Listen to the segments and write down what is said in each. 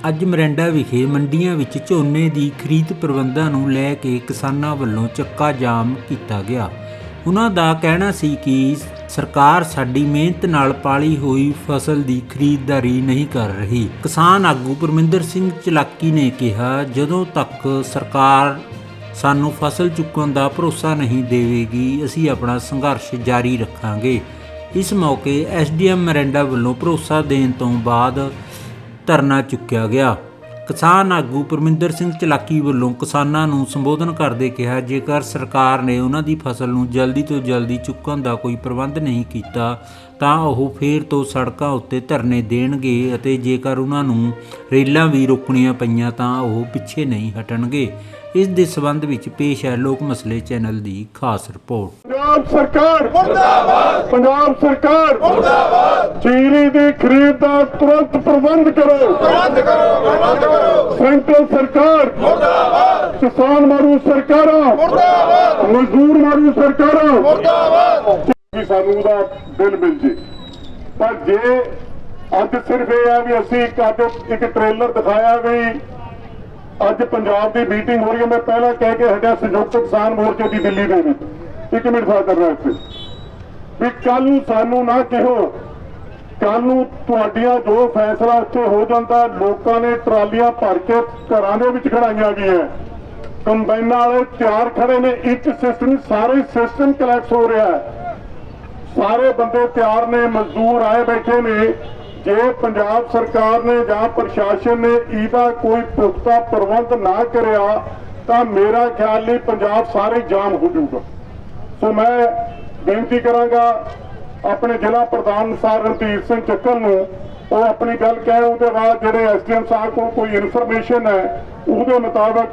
ਅੱਜ ਮਰਿੰਡਾ ਵਿਖੇ ਮੰਡੀਆਂ ਵਿੱਚ ਝੋਨੇ ਦੀ ਖਰੀਦ ਪ੍ਰਬੰਧਾਂ ਨੂੰ ਲੈ ਕੇ ਕਿਸਾਨਾਂ ਵੱਲੋਂ ਚੱਕਾ ਜਾਮ ਕੀਤਾ ਗਿਆ। ਉਹਨਾਂ ਦਾ ਕਹਿਣਾ ਸੀ ਕਿ ਸਰਕਾਰ ਸਾਡੀ ਮਿਹਨਤ ਨਾਲ ਪਾਲੀ ਹੋਈ ਫਸਲ ਦੀ ਖਰੀਦਦਾਰੀ ਨਹੀਂ ਕਰ ਰਹੀ। ਕਿਸਾਨ ਆਗੂ ਪਰਮਿੰਦਰ ਸਿੰਘ ਚਲਾਕੀ ਨੇ ਕਿਹਾ, ਜਦੋਂ ਤੱਕ ਸਰਕਾਰ ਸਾਨੂੰ ਫਸਲ ਚੁੱਕਣ ਦਾ ਭਰੋਸਾ ਨਹੀਂ ਦੇਵੇਗੀ, ਅਸੀਂ ਆਪਣਾ ਸੰਘਰਸ਼ ਜਾਰੀ ਰੱਖਾਂਗੇ। ਇਸ ਮੌਕੇ ਐਸਡੀਐਮ ਮਰਿੰਡਾ ਵੱਲੋਂ ਭਰੋਸਾ ਦੇਣ ਤੋਂ ਬਾਅਦ ਧਰਨਾ ਚੁੱਕਿਆ ਗਿਆ। ਕਿਸਾਨ ਆਗੂ ਪਰਮਿੰਦਰ ਸਿੰਘ ਚਲਾਕੀ ਵੱਲੋਂ ਕਿਸਾਨਾਂ ਨੂੰ ਸੰਬੋਧਨ ਕਰਦੇ ਕਿਹਾ, ਜੇਕਰ ਸਰਕਾਰ ਨੇ ਉਹਨਾਂ ਦੀ ਫਸਲ ਨੂੰ ਜਲਦੀ ਤੋਂ ਜਲਦੀ ਚੁੱਕਣ ਦਾ ਕੋਈ ਪ੍ਰਬੰਧ ਨਹੀਂ ਕੀਤਾ, ਤਾਂ ਉਹ ਫੇਰ ਤੋਂ ਸੜਕਾਂ ਉੱਤੇ ਧਰਨੇ ਦੇਣਗੇ ਅਤੇ ਜੇਕਰ ਉਹਨਾਂ ਨੂੰ ਰੇਲਾਂ ਵੀ ਰੋਕਣੀਆਂ ਪਈਆਂ, ਤਾਂ ਉਹ ਪਿੱਛੇ ਨਹੀਂ ਹਟਣਗੇ। ਇਸ ਦੇ ਸਬੰਧ ਵਿੱਚ ਪੇਸ਼ ਹੈ ਲੋਕ ਮਸਲੇ ਚੈਨਲ ਦੀ ਖਾਸ ਰਿਪੋਰਟ। ਪੰਜਾਬ ਸਰਕਾਰ ਮੁਰਦਾਬਾਦ! ਪੰਜਾਬ ਸਰਕਾਰ ਮੁਰਦਾਬਾਦ! ਚੀਨੀ ਦੀ ਖਰੀਦ ਦਾ ਤੁਰੰਤ ਪ੍ਰਬੰਧ ਕਰੋ। ਪ੍ਰਬੰਧ ਕਰੋ ਪ੍ਰਬੰਧ ਕਰੋ! ਸੈਂਟਰ ਸਰਕਾਰ ਮੁਰਦਾਬਾਦ! ਕਿਸਾਨ ਮਾਰੂ ਸਰਕਾਰਾਂ। ਮੁਰਦਾਬਾਦ! ਮਜ਼ਦੂਰ ਮਾਰੂ ਸਰਕਾਰਾਂ। ਮੁਰਦਾਬਾਦ! ਕਿ ਸਾਨੂੰ ਉਹਦਾ ਬਿੱਲ ਮਿਲ ਜੇ। ਪਰ ਜੇ ਅੱਜ ਸਿਰਫ ਇਹ ਆ ਵੀ ਅਸੀਂ ਇੱਕ ਅੱਜ ਇੱਕ ਟ੍ਰੇਲਰ ਦਿਖਾਇਆ ਵੀ ਅੱਜ ਪੰਜਾਬ ਦੀ ਮੀਟਿੰਗ ਹੋ ਰਹੀ ਹੈ। ਮੈਂ ਪਹਿਲਾਂ ਕਹਿ ਕੇ ਹਟਿਆ, ਸੰਯੁਕਤ ਕਿਸਾਨ ਮੋਰਚੇ ਦੀ ਦਿੱਲੀ ਦੇ ਵਿੱਚ। ਇੱਕ ਮਿੰਟ ਸਾਥ ਕਰਨਾ ਇੱਥੇ। ਵੀ ਕੱਲ ਨੂੰ ਸਾਨੂੰ ਨਾ ਕਿਹੋ, ਕੱਲ ਨੂੰ ਤੁਹਾਡੀਆਂ ਜੋ ਫੈਸਲਾ ਉੱਥੇ ਹੋ ਜਾਂਦਾ, ਲੋਕਾਂ ਨੇ ਟਰਾਲੀਆਂ ਭਰ ਕੇ ਘਰਾਂ ਦੇ ਵਿੱਚ ਖੜਾਈਆਂ ਗਈਆਂ। ਕੰਬਾਈਨਾਂ ਵਾਲੇ ਤਿਆਰ ਖੜੇ ਨੇ, ਇੱਕ ਸਿਸਟਮ ਸਾਰੇ ਸਿਸਟਮ ਕਲੈਕਸ ਹੋ ਰਿਹਾ ਸਾਰੇ ਬੰਦੇ ਤਿਆਰ ਨੇ, ਮਜ਼ਦੂਰ ਆਏ ਬੈਠੇ ਨੇ। ਜੇ ਪੰਜਾਬ ਸਰਕਾਰ ਨੇ ਜਾਂ ਪ੍ਰਸ਼ਾਸਨ ਨੇ ਇਹਦਾ ਕੋਈ ਪੁਖਤਾ ਪ੍ਰਬੰਧ ਨਾ ਕਰਿਆ, ਤਾਂ ਮੇਰਾ ਖਿਆਲ ਲਈ ਪੰਜਾਬ ਸਾਰੇ ਜਾਮ ਹੋ ਜਾਊਗਾ। ਸੋ ਮੈਂ ਬੇਨਤੀ ਕਰਾਂਗਾ ਆਪਣੇ ਜ਼ਿਲ੍ਹਾ ਪ੍ਰਧਾਨ ਸਰ ਰਣਧੀਰ ਸਿੰਘ ਚੱਕਰ ਨੂੰ, ਉਹ ਆਪਣੀ ਗੱਲ ਕਹਿ, ਉਹਦੇ ਬਾਅਦ ਜਿਹੜੇ ਐਸਡੀਐਮ ਸਾਹਿਬ ਕੋਲ ਕੋਈ ਇਨਫੋਰਮੇਸ਼ਨ ਹੈ, ਉਹਦੇ ਮੁਤਾਬਕ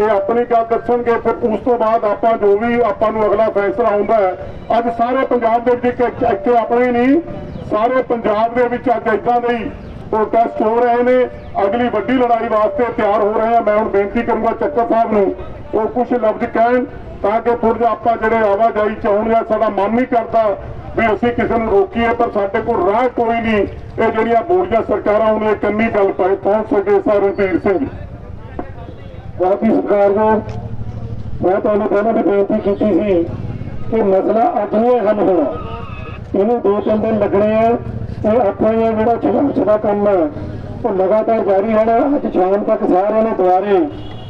ਇਹ ਆਪਣੀ ਗੱਲ ਦੱਸਣਗੇ, ਫਿਰ ਉਸ ਤੋਂ ਬਾਅਦ ਆਪਾਂ ਜੋ ਵੀ ਆਪਾਂ ਨੂੰ ਅਗਲਾ ਫੈਸਲਾ ਹੁੰਦਾ ਹੈ। ਅੱਜ ਸਾਰੇ ਪੰਜਾਬ ਦੇ ਵਿੱਚ ਇੱਕ- ਇੱਥੇ ਆਪਣੇ ਨਹੀਂ ਸਾਰੇ ਪੰਜਾਬ ਦੇ ਵਿੱਚ ਅੱਜ ਇਦਾਂ ਦੇ ਹੀ ਪ੍ਰੋਟੈਸਟ ਹੋ ਰਹੇ ਨੇ। ਅਗਲੀ ਵੱਡੀ ਲੜਾਈ ਵਾਸਤੇ ਤਿਆਰ ਹੋ ਰਹੇ ਆ। ਮੈਂ ਹੁਣ ਬੇਨਤੀ ਕਰੂੰਗਾ ਚੱਕਰ ਸਾਹਿਬ ਨੂੰ, ਉਹ ਕੁਝ ਲਫ਼ਜ਼ ਕਹਿਣ ਤਾਂ ਕਿ ਥੋੜਾ ਆਪਾਂ ਜਿਹੜੇ ਆਵਾਜਾਈ ਚਾਹੁੰਦੇ ਆਉਣਗੇ ਸਾਡਾ ਮਨ ਨਹੀਂ ਕਰਦਾ ਵੀ ਅਸੀਂ ਕਿਸੇ ਨੂੰ ਰੋਕੀਏ, ਪਰ ਸਾਡੇ ਕੋਲ ਰਾਹ ਕੋਈ ਨਹੀਂ। ਇਹ ਜਿਹੜੀਆਂ ਬੋਲੀਆਂ ਸਰਕਾਰਾਂ ਉਹਨੇ ਕੰਨੀ ਗੱਲ ਪਾਏ ਪਹੁੰਚ ਸਕੇ ਸਰ ਰਣਧੀਰ ਸਿੰਘ? ਬਾਕੀ ਸਰਕਾਰ ਨੂੰ ਮੈਂ ਤੁਹਾਨੂੰ ਪਹਿਲਾਂ ਵੀ ਬੇਨਤੀ ਕੀਤੀ ਸੀ ਕਿ ਮਸਲਾ ਅੱਜ ਨਹੀਂ ਹੱਲ ਹੋਣਾ। ਇਹਨੂੰ ਦੋ ਤਿੰਨ ਦਿਨ ਲੱਗਣੇ ਆ। ਤੇ ਆਪਾਂ ਜਿਹੜਾ ਸੰਘਰਸ਼ ਦਾ ਕੰਮ ਹੈ ਉਹ ਲਗਾਤਾਰ ਜਾਰੀ ਰਹਿਣਾ। ਅੱਜ ਸ਼ਾਮ ਤੱਕ ਸਾਰਿਆਂ ਨੇ ਦੁਆਰੇ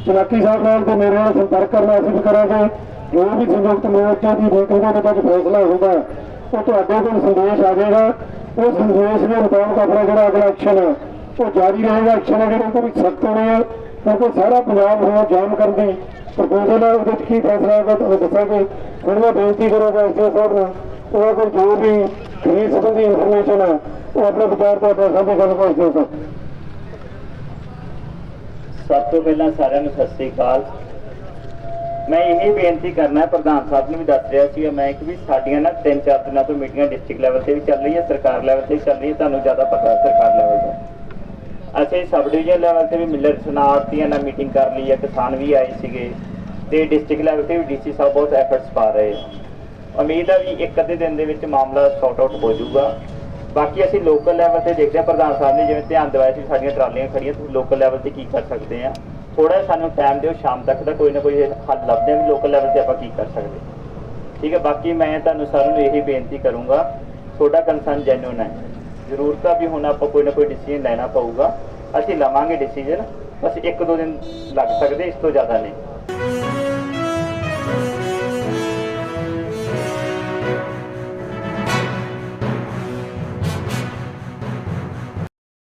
ਚਲਾਕੀ ਸਾਹਿਬ ਨਾਲ ਤੇ ਮੇਰੇ ਨਾਲ ਸੰਪਰਕ ਕਰਨਾ ਅਸੀਂ ਵੀ ਕਰਾਂਗੇ। ਜੋ ਵੀ ਸੰਯੁਕਤ ਮੋਰਚੇ ਦੀ ਮੀਟਿੰਗ ਦੇ ਵਿੱਚ ਫੈਸਲਾ ਹੋਊਗਾ ਉਹ ਤੁਹਾਡੇ ਕੋਲ ਸੰਦੇਸ਼ ਆ ਜਾਏਗਾ। ਉਹ ਸੰਦੇਸ਼ ਦੇ ਮੁਤਾਬਕ ਆਪਣਾ ਜਿਹੜਾ ਅਗਲਾ ਐਕਸ਼ਨ ਹੈ ਉਹ ਜਾਰੀ ਰਹੇਗਾ। ਐਕਸ਼ਨ ਹੈ ਜਿਹੜਾ ਉਹ ਵੀ ਸਖਤ ਹੋਣੇ ਆ। ਕਿਉਂਕਿ ਸਾਰਾ ਪੰਜਾਬ ਹੁਣ ਜਾਮ ਕਰਨ ਦੀ ਪ੍ਰਪੋਜ਼ਲ ਹੈ ਉਹਦੇ ਵਿੱਚ ਕੀ ਫੈਸਲਾ ਹੋਗਾ ਤੁਹਾਨੂੰ ਦੱਸਾਂਗੇ। ਹੁਣ ਮੈਂ ਬੇਨਤੀ ਕਰਾਂਗਾ ਐਸਓ ਸਾਹਿਬ ਨੂੰ ਉਹ ਕੋਲ ਜੋ ਵੀ ਖਰੀਦ ਸੰਬੰਧੀ ਇਨਫੋਰਮੇਸ਼ਨ ਹੈ, ਉਹ ਆਪਣੇ ਵਿਚਾਰ ਤੋਂ ਸਾਹਮਣੇ ਗੱਲ ਕਰ ਦਿਓ ਸਭ ਤੋਂ ਪਹਿਲਾਂ ਸਾਰਿਆਂ ਨੂੰ ਸਤਿ ਸ੍ਰੀ ਅਕਾਲ। ਮੈਂ ਇਹ ਬੇਨਤੀ ਕਰਨਾ, ਪ੍ਰਧਾਨ ਸਾਹਿਬ ਨੂੰ ਵੀ ਦੱਸ ਰਿਹਾ ਸੀ, ਮੈਂ ਕਿ ਵੀ ਸਾਡੀਆਂ ਨਾ ਤਿੰਨ ਚਾਰ ਦਿਨਾਂ ਤੋਂ ਮੀਟਿੰਗਾਂ ਡਿਸਟ੍ਰਿਕਟ ਲੈਵਲ ਤੇ ਵੀ ਚੱਲ ਰਹੀ ਹੈ ਸਰਕਾਰ ਲੈਵਲ ਤੇ ਚੱਲ ਰਹੀ ਹੈ ਤੁਹਾਨੂੰ ਜ਼ਿਆਦਾ ਪਤਾ ਹੈ ਸਰਕਾਰ ਲੈਵਲ ਦਾ। ਅਸੀਂ ਸਬ ਡਿਵੀਜ਼ਨ ਲੈਵਲ ਤੇ ਵੀ ਮਿਲਰ ਸਨਾਰਤੀਆਂ ਨਾਲ ਮੀਟਿੰਗ ਕਰ ਲਈ ਹੈ, ਕਿਸਾਨ ਵੀ ਆਏ ਸੀਗੇ ਤੇ ਡਿਸਟ੍ਰਿਕਟ ਲੈਵਲ ਤੇ ਵੀ ਡੀਸੀ ਸਾਹਿਬ ਬਹੁਤ ਐਫਰਟਸ ਪਾ ਰਹੇ ਆ ਉਮੀਦ ਆ ਵੀ ਇੱਕ ਅੱਧੇ ਦਿਨ ਦੇ ਵਿੱਚ ਮਾਮਲਾ ਸੌਟ ਆਊਟ ਹੋ ਜਾਊਗਾ। ਬਾਕੀ ਅਸੀਂ ਲੋਕਲ ਲੈਵਲ ਤੇ ਦੇਖਦੇ ਹਾਂ, ਪ੍ਰਧਾਨ ਸਾਹਿਬ ਨੇ ਜਿਵੇਂ ਧਿਆਨ ਦਿਵਾਇਆ ਸੀ ਸਾਡੀਆਂ ਟਰਾਲੀਆਂ ਖੜੀਆਂ ਤੁਸੀਂ ਲੋਕਲ ਲੈਵਲ ਤੇ ਕੀ ਕਰ ਸਕਦੇ ਆ ਥੋੜਾ ਸਾਨੂੰ ਟਾਈਮ ਦਿਓ, ਸ਼ਾਮ ਤੱਕ ਦਾ ਕੋਈ ਨਾ ਕੋਈ ਹੱਲ ਲੱਭਦੇ ਹਾਂ ਵੀ ਲੋਕਲ ਲੈਵਲ ਤੇ ਆਪਾਂ ਕੀ ਕਰ ਸਕਦੇ ਠੀਕ ਹੈ, ਬਾਕੀ ਮੈਂ ਤੁਹਾਨੂੰ ਸਾਰਿਆਂ ਨੂੰ ਇਹੀ ਬੇਨਤੀ ਕਰੂੰਗਾ, ਤੁਹਾਡਾ ਕੰਸਰਨ ਜੈਨੂਨ ਹੈ। ਜ਼ਰੂਰਤ ਆ ਵੀ ਹੁਣ ਆਪਾਂ ਕੋਈ ਨਾ ਕੋਈ ਡਿਸੀਜਨ ਲੈਣਾ ਪਊਗਾ। ਅਸੀਂ ਲਵਾਂਗੇ ਡਿਸੀਜਨ ਬਸ ਇੱਕ ਦੋ ਦਿਨ ਲੱਗ ਸਕਦੇ, ਇਸ ਤੋਂ ਜ਼ਿਆਦਾ ਨਹੀਂ।